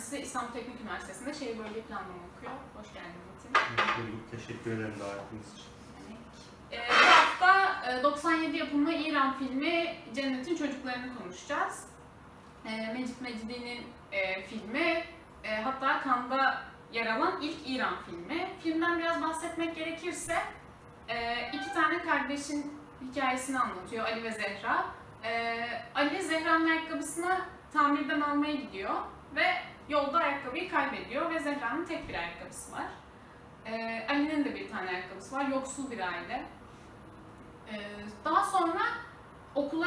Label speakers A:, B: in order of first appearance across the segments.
A: kendisi İstanbul Teknik Üniversitesi'nde şehir bölge planlama okuyor. Hoş geldin Metin.
B: Hoş bulduk. Teşekkür ederim davetiniz için.
A: Ee, bu hafta e, 97 yapımı İran filmi Cennetin Çocuklarını konuşacağız. Ee, Mecit Mecidi'nin e, filmi, e, hatta Cannes'da yer alan ilk İran filmi. Filmden biraz bahsetmek gerekirse, e, iki tane kardeşin hikayesini anlatıyor Ali ve Zehra. E, Ali Zehra'nın ayakkabısını tamirden almaya gidiyor ve yolda ayakkabıyı kaybediyor ve Zehra'nın tek bir ayakkabısı var. E, Ali'nin de bir tane ayakkabısı var, yoksul bir aile. Ee, Daha sonra okula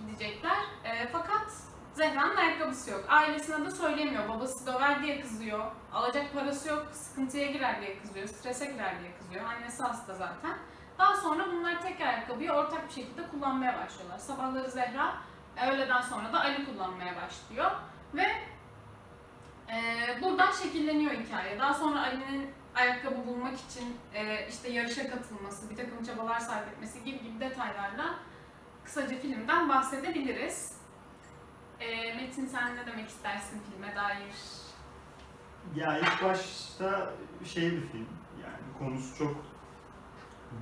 A: gidecekler Ee, fakat Zehra'nın ayakkabısı yok. Ailesine de söyleyemiyor. Babası döver diye kızıyor. Alacak parası yok, sıkıntıya girer diye kızıyor, strese girer diye kızıyor. Annesi hasta zaten. Daha sonra bunlar tek ayakkabıyı ortak bir şekilde kullanmaya başlıyorlar. Sabahları Zehra, öğleden sonra da Ali kullanmaya başlıyor. Ve e, buradan şekilleniyor hikaye. Daha sonra Ali'nin ayakkabı bulmak için e, işte yarışa katılması, bir takım çabalar sarf etmesi gibi gibi detaylarla kısaca filmden bahsedebiliriz. E, Metin sen ne demek istersin filme dair?
B: Ya ilk başta şey bir film. Yani konusu çok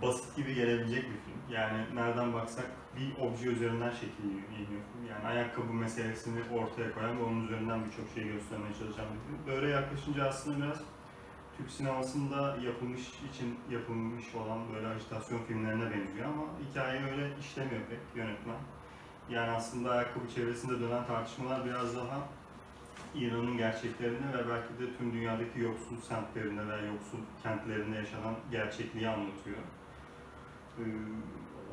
B: basit gibi gelebilecek bir film. Yani nereden baksak bir obje üzerinden şekilleniyor. Yani ayakkabı meselesini ortaya koyan ve onun üzerinden birçok şey göstermeye çalışan bir film. Böyle yaklaşınca aslında biraz Türk sinemasında yapılmış için yapılmış olan böyle ajitasyon filmlerine benziyor ama hikaye öyle işlemiyor pek yönetmen. Yani aslında ayakkabı çevresinde dönen tartışmalar biraz daha İran'ın gerçeklerini ve belki de tüm dünyadaki yoksul semtlerinde veya yoksul kentlerinde yaşanan gerçekliği anlatıyor. Ee,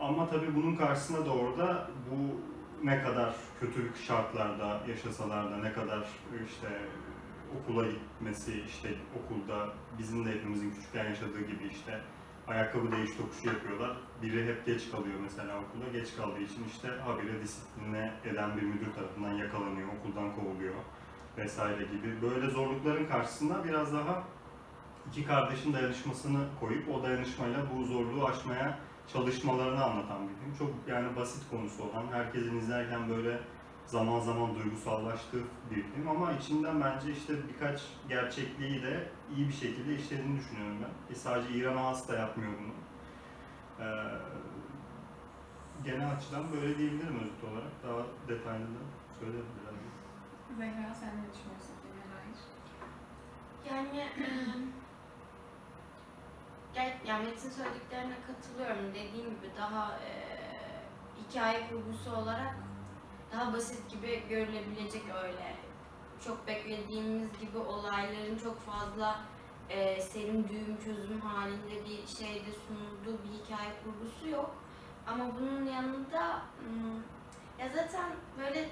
B: ama tabii bunun karşısında da orada bu ne kadar kötü şartlarda yaşasalar da ne kadar işte okula gitmesi, işte okulda bizim de hepimizin küçükken yaşadığı gibi işte ayakkabı değiş tokuşu yapıyorlar. Biri hep geç kalıyor mesela okula. Geç kaldığı için işte habire disipline eden bir müdür tarafından yakalanıyor, okuldan kovuluyor vesaire gibi. Böyle zorlukların karşısında biraz daha iki kardeşin dayanışmasını koyup o dayanışmayla bu zorluğu aşmaya çalışmalarını anlatan bir film. Çok yani basit konusu olan, herkesin izlerken böyle zaman zaman duygusallaştığı bir film ama içinden bence işte birkaç gerçekliği de iyi bir şekilde işlediğini düşünüyorum ben. E sadece İran'a has da yapmıyor bunu. Ee, genel açıdan böyle diyebilirim özet olarak. Daha detaylı da söylerim biraz.
A: Zehra sen ne düşünüyorsun filme dair?
C: Yani yani Metin söylediklerine katılıyorum. Dediğim gibi daha eee, hikaye kurgusu olarak daha basit gibi görülebilecek öyle. Çok beklediğimiz gibi olayların çok fazla eee serim düğüm çözüm halinde bir şeyde sunulduğu bir hikaye kurgusu yok. Ama bunun yanında ya zaten böyle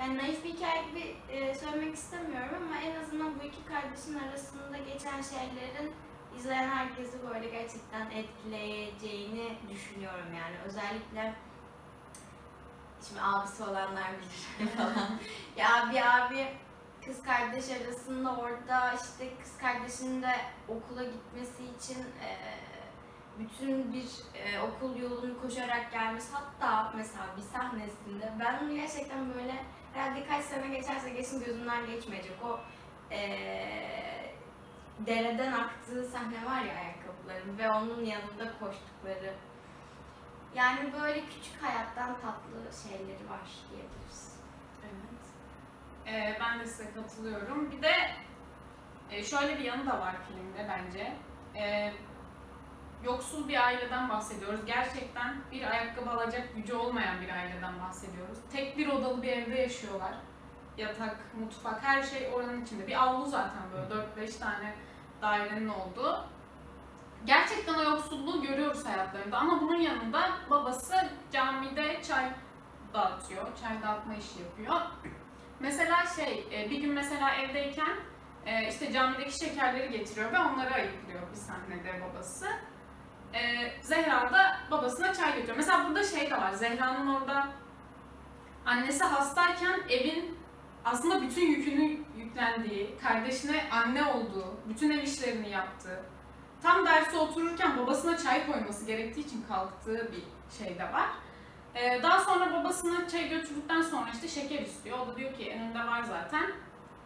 C: yani naif bir hikaye gibi e, söylemek istemiyorum ama en azından bu iki kardeşin arasında geçen şeylerin izleyen herkesi böyle gerçekten etkileyeceğini düşünüyorum yani özellikle şimdi abisi olanlar bilir falan. ya bir abi kız kardeş arasında orada işte kız kardeşinin de okula gitmesi için e, bütün bir e, okul yolunu koşarak gelmiş. Hatta mesela bir sahnesinde ben onu gerçekten böyle herhalde kaç sene geçerse geçsin gözümden geçmeyecek. O e, dereden aktığı sahne var ya ayakkabıların ve onun yanında koştukları. Yani böyle küçük hayattan tatlı şeyleri var diyebiliriz.
A: Evet. Ee, ben de size katılıyorum. Bir de e, şöyle bir yanı da var filmde bence. Ee, yoksul bir aileden bahsediyoruz. Gerçekten bir ayakkabı alacak gücü olmayan bir aileden bahsediyoruz. Tek bir odalı bir evde yaşıyorlar. Yatak, mutfak, her şey oranın içinde. Bir avlu zaten böyle 4-5 tane dairenin olduğu. Gerçekten o yoksulluğu görüyoruz hayatlarında ama bunun yanında babası camide çay dağıtıyor, çay dağıtma işi yapıyor. Mesela şey, e, bir gün mesela evdeyken e, işte camideki şekerleri getiriyor ve onları ayıklıyor bir sahnede babası. E, Zehra da babasına çay götürüyor. Mesela burada şey de var, Zehra'nın orada annesi hastayken evin aslında bütün yükünü yüklendiği, kardeşine anne olduğu, bütün ev işlerini yaptığı, tam derse otururken babasına çay koyması gerektiği için kalktığı bir şey de var. Ee, daha sonra babasına çay götürdükten sonra işte şeker istiyor. O da diyor ki önünde var zaten.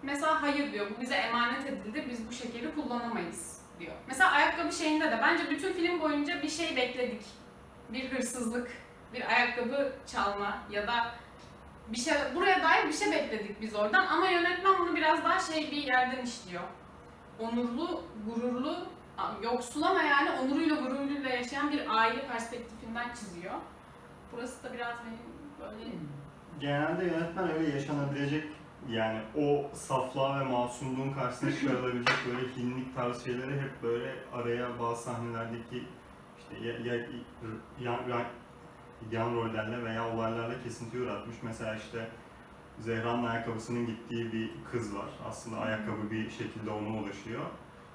A: Mesela hayır diyor, bu bize emanet edildi, biz bu şekeri kullanamayız diyor. Mesela ayakkabı şeyinde de bence bütün film boyunca bir şey bekledik. Bir hırsızlık, bir ayakkabı çalma ya da bir şey buraya dair bir şey bekledik biz oradan ama yönetmen bunu biraz daha şey bir yerden işliyor. Onurlu, gururlu, yoksul ama yani onuruyla gururuyla yaşayan bir aile perspektifinden çiziyor. Burası da biraz benim böyle
B: Genelde yönetmen öyle yaşanabilecek yani o saflığa ve masumluğun karşısına çıkarılabilecek böyle hinlik tarzı şeyleri hep böyle araya bazı sahnelerdeki işte ya, ya, yan, yan, rollerle veya olaylarla kesinti uğratmış. Mesela işte Zehra'nın ayakkabısının gittiği bir kız var. Aslında ayakkabı bir şekilde ona ulaşıyor.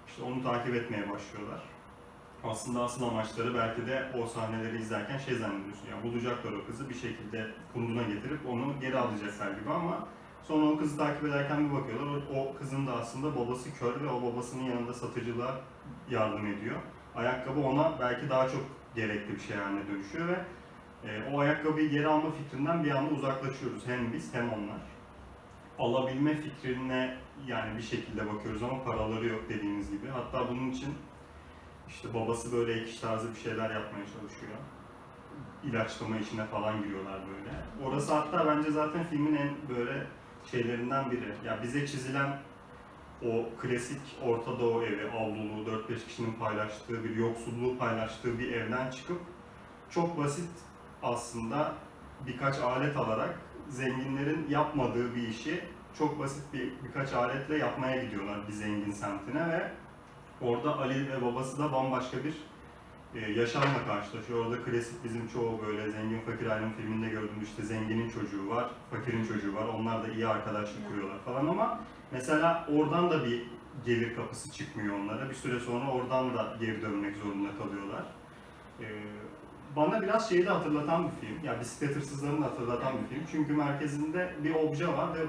B: İşte onu takip etmeye başlıyorlar. Aslında asıl amaçları belki de o sahneleri izlerken şey zannediyorsun ya bulacaklar o kızı bir şekilde kunduna getirip onu geri alacaklar gibi ama sonra o kızı takip ederken bir bakıyorlar o, kızın da aslında babası kör ve o babasının yanında satıcılığa yardım ediyor. Ayakkabı ona belki daha çok gerekli bir şey haline dönüşüyor ve o ayakkabıyı geri alma fikrinden bir anda uzaklaşıyoruz hem biz hem onlar. Alabilme fikrine yani bir şekilde bakıyoruz ama paraları yok dediğimiz gibi. Hatta bunun için işte babası böyle ek iş tarzı bir şeyler yapmaya çalışıyor. İlaçlama işine falan giriyorlar böyle. Orası hatta bence zaten filmin en böyle şeylerinden biri. Ya bize çizilen o klasik Orta Doğu evi, avluluğu, 4-5 kişinin paylaştığı bir yoksulluğu paylaştığı bir evden çıkıp çok basit aslında birkaç alet alarak zenginlerin yapmadığı bir işi çok basit bir birkaç aletle yapmaya gidiyorlar bir zengin semtine ve orada Ali ve babası da bambaşka bir e, yaşamla karşılaşıyor. Orada klasik bizim çoğu böyle zengin fakir ailem filminde gördüğümüz işte zenginin çocuğu var, fakirin çocuğu var. Onlar da iyi arkadaşlık kuruyorlar falan ama mesela oradan da bir gelir kapısı çıkmıyor onlara. Bir süre sonra oradan da geri dönmek zorunda kalıyorlar. Bana biraz şeyi de hatırlatan bir film. Ya bisiklet hırsızlarını da hatırlatan bir film. Çünkü merkezinde bir obje var ve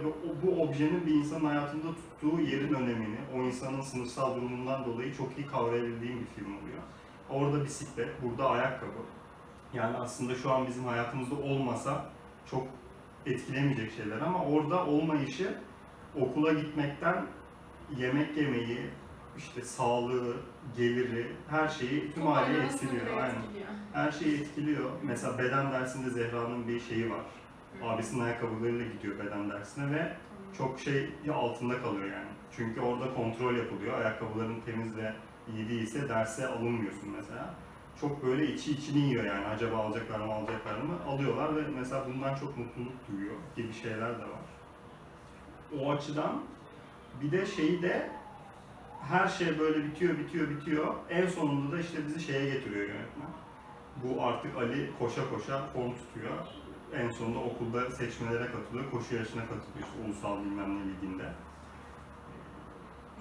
B: bu objenin bir insanın hayatında tuttuğu yerin önemini, o insanın sınıfsal durumundan dolayı çok iyi kavrayabildiğim bir film oluyor. Orada bisiklet, burada ayakkabı. Yani aslında şu an bizim hayatımızda olmasa çok etkilemeyecek şeyler ama orada olmayışı okula gitmekten yemek yemeyi, işte sağlığı, geliri, her şeyi tüm aileyi etkiliyor. Aynen.
A: etkiliyor.
B: Her şeyi etkiliyor. Mesela beden dersinde Zehra'nın bir şeyi var. Abisinin ayakkabılarıyla gidiyor beden dersine ve çok şey altında kalıyor yani. Çünkü orada kontrol yapılıyor. Ayakkabıların temiz ve iyi değilse derse alınmıyorsun mesela. Çok böyle içi içini yiyor yani. Acaba alacaklar mı alacaklar mı? Alıyorlar ve mesela bundan çok mutluluk duyuyor gibi şeyler de var. O açıdan bir de şeyi de her şey böyle bitiyor, bitiyor, bitiyor. En sonunda da işte bizi şeye getiriyor yönetmen. Bu artık Ali koşa koşa form tutuyor. En sonunda okulda seçmelere katılıyor, koşu yarışına katılıyor işte ulusal bilmem ne liginde.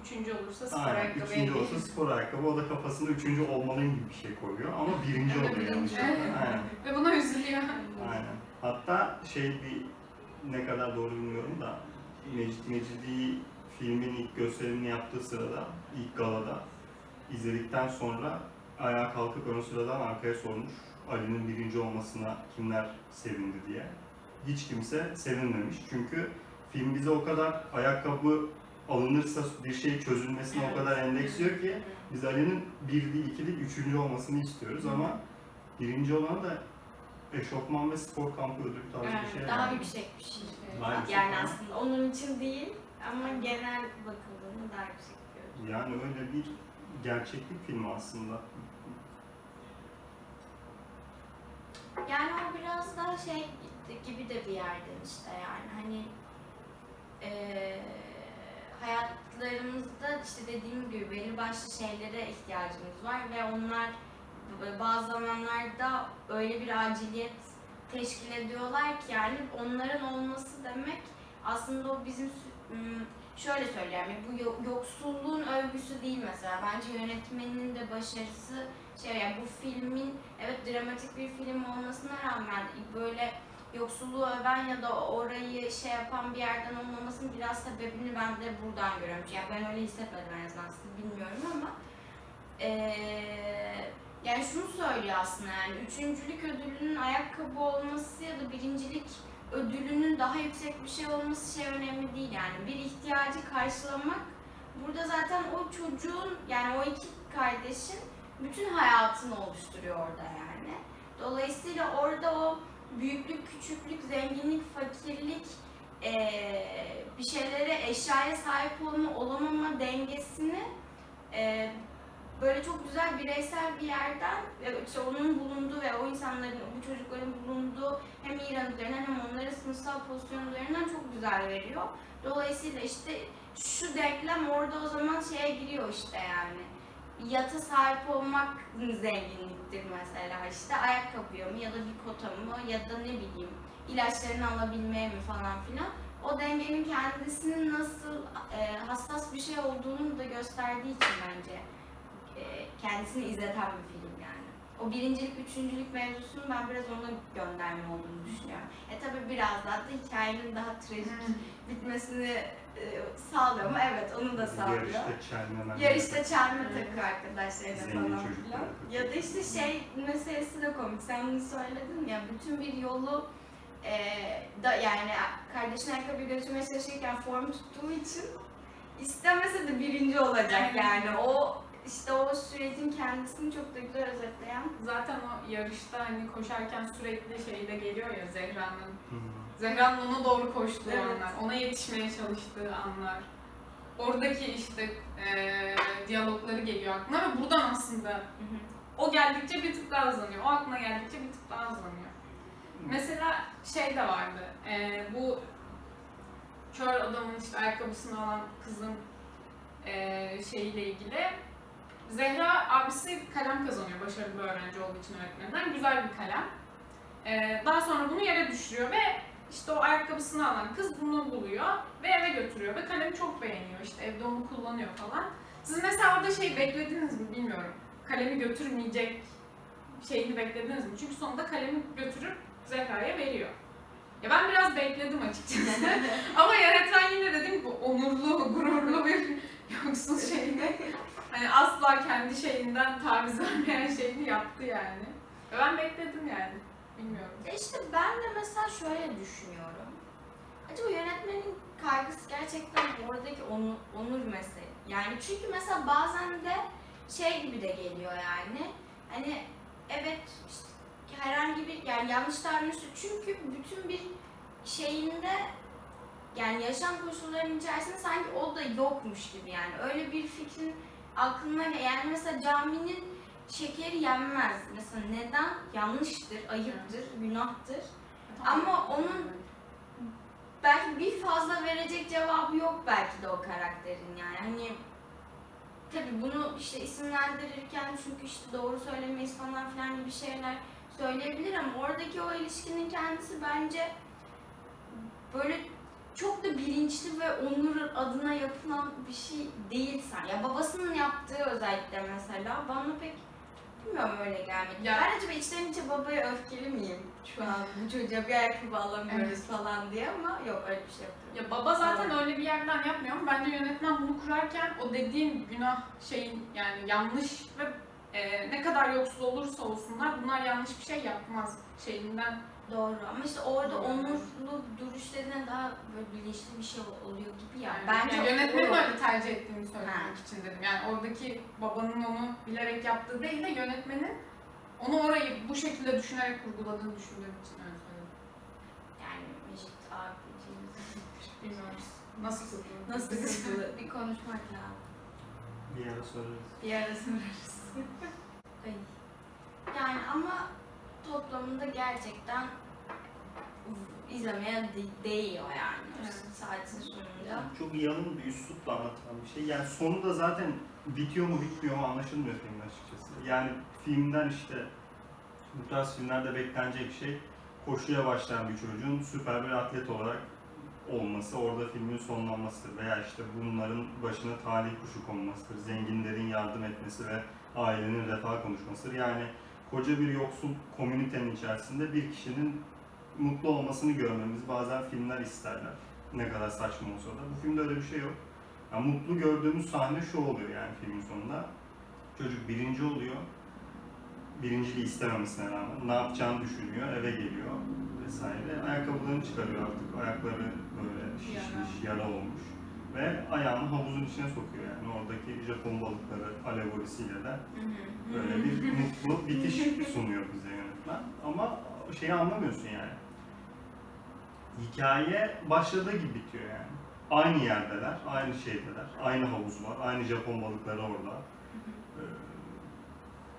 A: Üçüncü olursa spor
B: Aynen,
A: ayakkabı
B: üçüncü olsa spor ayakkabı, o da kafasında üçüncü olmalıyım gibi bir şey koyuyor ama birinci oluyor
A: birinci.
B: yanlışlıkla. Aynen,
A: Ve buna üzülüyor.
B: aynen. Hatta şey bir ne kadar doğru bilmiyorum da Mecit Mecidi filmin ilk gösterimini yaptığı sırada, ilk galada izledikten sonra ayağa kalkıp ön sıradan arkaya sormuş Ali'nin birinci olmasına kimler sevindi diye. Hiç kimse sevinmemiş çünkü film bize o kadar ayakkabı alınırsa bir şey çözülmesine o kadar endeksliyor ki biz Ali'nin bir değil, iki değil, üçüncü olmasını istiyoruz ama birinci olan da eşofman ve spor kampı ödülü tarzı bir şey.
C: Daha
B: yani.
C: yüksekmiş.
B: Maalesef.
C: Yani aslında onun için değil ama genel bakıldığında daha yüksek bir ödül.
B: Yani öyle bir gerçeklik filmi aslında.
C: Yani o biraz daha şey gibi de bir yerden işte yani hani eee hayatlarımızda işte dediğim gibi belli başlı şeylere ihtiyacımız var ve onlar bazı zamanlarda öyle bir aciliyet teşkil ediyorlar ki yani onların olması demek aslında o bizim şöyle söyleyeyim yani bu yo- yoksulluğun övgüsü değil mesela bence yönetmenin de başarısı şey yani bu filmin evet dramatik bir film olmasına rağmen böyle yoksulluğu öven ya da orayı şey yapan bir yerden olmamasının biraz sebebini ben de buradan görüyorum. Yani ben öyle hissetmedim en azından siz bilmiyorum ama eee, yani şunu söylüyor aslında yani üçüncülük ödülünün ayakkabı olması ya da birincilik ödülünün daha yüksek bir şey olması şey önemli değil yani bir ihtiyacı karşılamak burada zaten o çocuğun yani o iki kardeşin bütün hayatını oluşturuyor orada yani. Dolayısıyla orada o büyüklük, küçüklük, zenginlik, fakirlik eee, bir şeylere eşyaya sahip olma, olamama dengesini eee, böyle çok güzel bireysel bir yerden ve işte onun bulunduğu ve o insanların, bu çocukların bulunduğu hem İran üzerinden hem onların sınıfsal pozisyon çok güzel veriyor. Dolayısıyla işte şu denklem orada o zaman şeye giriyor işte yani. Yata sahip olmak zenginliktir mesela işte ayakkabıya mı ya da bir kota mı ya da ne bileyim ilaçlarını alabilmeye mi falan filan. O dengenin kendisinin nasıl e, hassas bir şey olduğunu da gösterdiği için bence e, kendisini izleten bir film. O birincilik, üçüncülük mevzusunu ben biraz ona gönderme olduğunu düşünüyorum. E tabi biraz daha da hikayenin daha trajik bitmesini e, sağlıyor mu? Evet onu da sağlıyor.
B: Yarışta çelmeler.
C: Yarışta çelme takıyor arkadaşlarına
B: Zengin
C: falan filan. Ya da işte şey meselesi de komik. Sen bunu söyledin ya bütün bir yolu e, da yani kardeşin ayakkabıyı götürmeye çalışırken form tuttuğu için istemese de birinci olacak yani. O işte o sürecin kendisini çok da güzel özetleyen.
A: Zaten o yarışta hani koşarken sürekli şey de geliyor ya Zehra'nın. Zehra'nın ona doğru koştuğu
C: Evet.
A: anlar, ona yetişmeye çalıştığı anlar. Oradaki işte eee diyalogları geliyor aklına ve buradan aslında o geldikçe bir tık daha hızlanıyor. O aklına geldikçe bir tık daha hızlanıyor. Mesela şey de vardı. eee, bu kör adamın işte ayakkabısını alan kızın eee şeyiyle ilgili. Zehra abisi kalem kazanıyor başarılı bir öğrenci olduğu için öğretmeninden. Güzel bir kalem. Eee, daha sonra bunu yere düşürüyor ve işte o ayakkabısını alan kız bunu buluyor ve eve götürüyor ve kalemi çok beğeniyor. İşte evde onu kullanıyor falan. Siz mesela orada şey beklediniz mi bilmiyorum. Kalemi götürmeyecek şeyini beklediniz mi? Çünkü sonunda kalemi götürüp Zehra'ya veriyor. Ya ben biraz bekledim açıkçası. Ama yönetmen yine dedim bu onurlu, gururlu bir yoksul şeyini hani asla kendi şeyinden taviz vermeyen şeyini yaptı yani. Ben bekledim yani. Bilmiyorum.
C: Ya işte ben de mesela şöyle düşünüyorum. Acaba yönetmenin kaygısı gerçekten oradaki onur, onur meselesi. Yani çünkü mesela bazen de şey gibi de geliyor yani. Hani evet işte herhangi bir yani yanlış davranış çünkü bütün bir şeyinde yani yaşam koşullarının içerisinde sanki o da yokmuş gibi yani öyle bir fikrin aklına gel- yani mesela caminin şekeri yenmez. Mesela neden? Yanlıştır, ayıptır, günahtır. Ama onun belki bir fazla verecek cevabı yok belki de o karakterin yani. Hani tabii bunu işte isimlendirirken çünkü işte doğru söylemeyiz falan filan gibi şeyler söyleyebilir ama oradaki o ilişkinin kendisi bence böyle çok da bilinçli ve onur adına yapılan bir şey değil sen. Ya babasının yaptığı özellikle mesela bana pek bilmiyorum öyle gelmedi.
A: Ya-
C: Ben acaba içten içe babaya öfkeli miyim şu an bu çocuğa bir ayakkabı alamıyoruz falan diye ama yok öyle bir şey yok.
A: Ya baba zaten öyle bir yerden yapmıyor ama bence yönetmen bunu kurarken o dediğin günah şeyin yani yanlış ve e, ne kadar yoksul olursa olsunlar bunlar yanlış bir şey yapmaz şeyinden.
C: Doğru ama işte orada onurlu duruşlarına daha böyle bilinçli bir şey oluyor gibi ya.
A: Yani,
C: Bence
A: yani yönetmenin öyle tercih ettiğini söylemek
C: Ha.
A: için dedim. Yani oradaki babanın onu bilerek yaptığı değil de yönetmenin onu orayı bu şekilde düşünerek kurguladığını düşündüğüm için öyle söyledim.
C: yani Mecit abiciğimiz
A: Bilmiyorum nasıl kurguladığını.
C: nasıl kızdı bir konuşmak lazım.
B: Bir ara sorarız.
C: Bir ara sorarız. Ay. yani ama toplamında gerçekten izlemeye de- değiyor yani.
A: Evet.
C: Saatin sonunda.
B: Yani çok yalın bir üslupla anlatılan bir şey. Yani sonu da zaten bitiyor mu bitmiyor mu anlaşılmıyor filmin açıkçası. Yani filmden işte bu tarz filmlerde beklenecek şey koşuya başlayan bir çocuğun süper bir atlet olarak olması, orada filmin sonlanmasıdır. Veya işte bunların başına talih kuşu konmasıdır. Zenginlerin yardım etmesi ve ailenin refah konuşmasıdır. Yani koca bir yoksul komünitenin içerisinde bir kişinin mutlu olmasını görmemiz bazen filmler isterler. Ne kadar saçma olsa da. Bu filmde öyle bir şey yok. Yani mutlu gördüğümüz sahne şu oluyor yani filmin sonunda. Çocuk birinci oluyor. birinciliği istememesine rağmen ne yapacağını düşünüyor, eve geliyor vesaire. Ayakkabılarını çıkarıyor artık. Ayakları böyle şişmiş, yara olmuş. Ve ayağını havuzun içine sokuyor yani. Oradaki Japon balıkları alegorisiyle de böyle bir mutlu bitiş sunuyor bize yönetmen. Ama şeyi anlamıyorsun yani. Hikaye başladığı gibi bitiyor yani. Aynı yerdeler, aynı şeydeler, aynı havuz var, aynı Japon balıkları orada. Ee,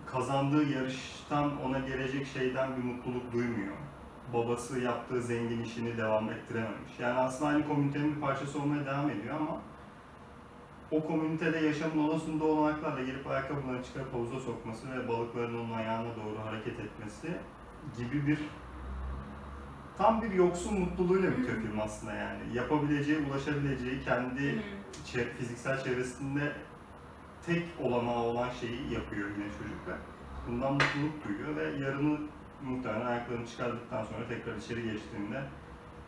B: kazandığı yarıştan ona gelecek şeyden bir mutluluk duymuyor. Babası yaptığı zengin işini devam ettirememiş. Yani aslında aynı komünitenin bir parçası olmaya devam ediyor ama o komünitede yaşamın olasında olanaklarla gelip ayakkabılarını çıkarıp havuza sokması ve balıkların onun ayağına doğru hareket etmesi gibi bir tam bir yoksun mutluluğuyla bitiyor film aslında yani. Yapabileceği, ulaşabileceği, kendi fiziksel çevresinde tek olanağı olan şeyi yapıyor yine çocuk ve bundan mutluluk duyuyor ve yarını muhtemelen ayaklarını çıkardıktan sonra tekrar içeri geçtiğinde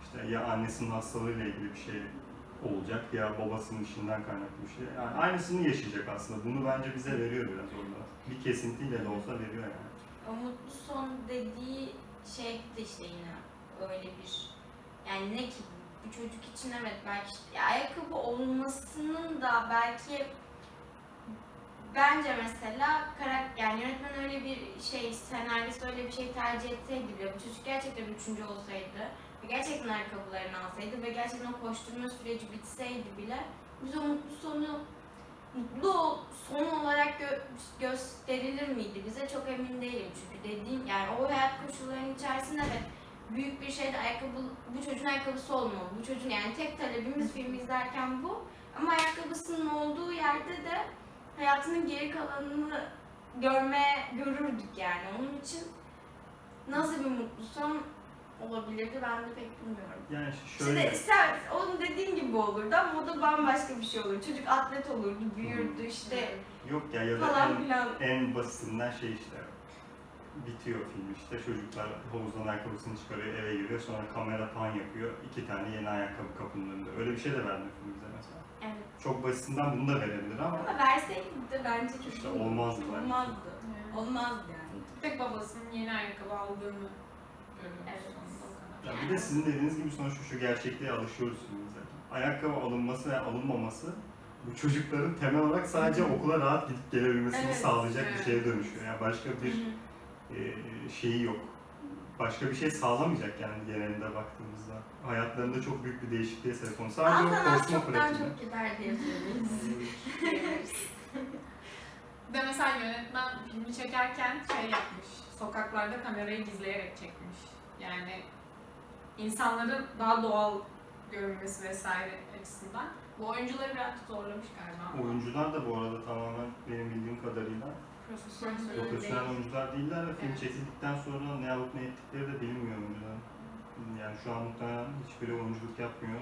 B: işte ya annesinin hastalığıyla ilgili bir şey olacak ya babasının işinden kaynaklı bir şey. Yani aynısını yaşayacak aslında. Bunu bence bize veriyor biraz orada. Bir kesintiyle de olsa veriyor yani.
C: O son dediği şey de işte yine öyle bir yani ne ki bu çocuk için evet belki işte, ya ayakkabı olmasının da belki bence mesela karakter yani yönetmen öyle bir şey senaryosu öyle bir şey tercih etseydi bile bu çocuk gerçekten üçüncü olsaydı ve gerçekten ayakkabılarını alsaydı ve gerçekten o koşturma süreci bitseydi bile biz o mutlu sonu mutlu son olarak gö- gösterilir miydi bize çok emin değilim çünkü dediğim yani o hayat koşullarının içerisinde de büyük bir şeyde ayakkabı bu çocuğun ayakkabısı olmalı. Bu çocuğun yani tek talebimiz filmi izlerken bu. Ama ayakkabısının olduğu yerde de hayatının geri kalanını görme görürdük yani. Onun için nasıl bir mutlu son olabilirdi ben de pek bilmiyorum.
B: Yani şöyle...
C: Şimdi sen onun dediğin gibi olurdu ama o da bambaşka bir şey olur. Çocuk atlet olurdu, büyürdü işte
B: Yok ya ya da
C: falan
B: en,
C: filan.
B: en basitinden şey işte bitiyor film işte çocuklar havuzdan ayakkabısını çıkarıyor eve giriyor sonra kamera pan yapıyor iki tane yeni ayakkabı kapının önünde öyle bir şey de vermiyor film bize mesela. Çok basitinden bunu da verebilir ama
C: Ama verseydi de bence çok
B: İşte olmazdı bence.
C: Olmazdı. Olmazdı yani.
A: tek babasının yeni ayakkabı aldığını görüyoruz.
C: Evet.
A: o kadar.
B: ya bir de sizin dediğiniz gibi sonuçta şu gerçekliğe alışıyoruz şimdi zaten. Ayakkabı alınması ve alınmaması bu çocukların temel olarak sadece okula rahat gidip gelebilmesini
A: Evet,
B: sağlayacak bir
A: evet.
B: şeye dönüşüyor. Yani başka bir
C: Hı hı.
B: e, şeyi yok. Başka bir şey sağlamayacak yani genelinde baktığımızda. Hayatlarında çok büyük bir değişikliğe sebep olmuş. Sadece o
C: Alsan az
B: koşma
C: çoktan
B: pratiği.
C: çok gider diyebiliriz.
A: Bir de mesela yönetmen filmi çekerken şey yapmış, sokaklarda kamerayı gizleyerek çekmiş. Yani insanların daha doğal görünmesi vesaire açısından. Bu oyuncuları birazcık zorlamış galiba.
B: Oyuncular da bu arada tamamen benim bildiğim kadarıyla
A: Profesyonel.
C: Öyle değil.
B: oyuncular değiller ve film
A: Evet.
B: çekildikten sonra ne alıp ne ettikleri de bilinmiyor oyuncuların. Yani şu an muhtemelen hiçbiri oyunculuk yapmıyor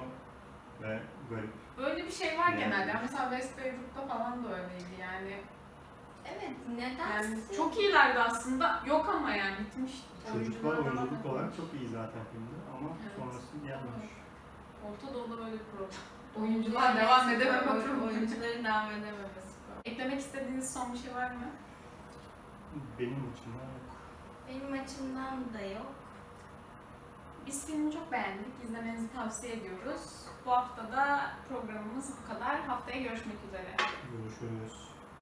B: ve garip.
A: Böyle bir şey var
B: Yani.
A: genelde. Mesela West Beirut'ta falan da öyleydi yani.
C: Evet, neden?
A: Yani çok iyilerdi aslında. Yok ama yani bitmiş.
B: Çocuklar
A: Oyuncular falan
B: oyunculuk olarak çok iyi zaten filmde ama
A: Evet.
B: sonrası gelmemiş.
A: Orta Doğu'da böyle bir problem. Oyuncular devam edememe problemi.
C: Oyuncuların devam edememesi problem.
A: Eklemek istediğiniz son bir şey var mı?
B: Benim açımdan yok.
C: Benim açımdan da yok.
A: Biz filmi çok beğendik. İzlemenizi tavsiye ediyoruz. Bu hafta da programımız bu kadar. Haftaya görüşmek üzere.
B: Görüşürüz.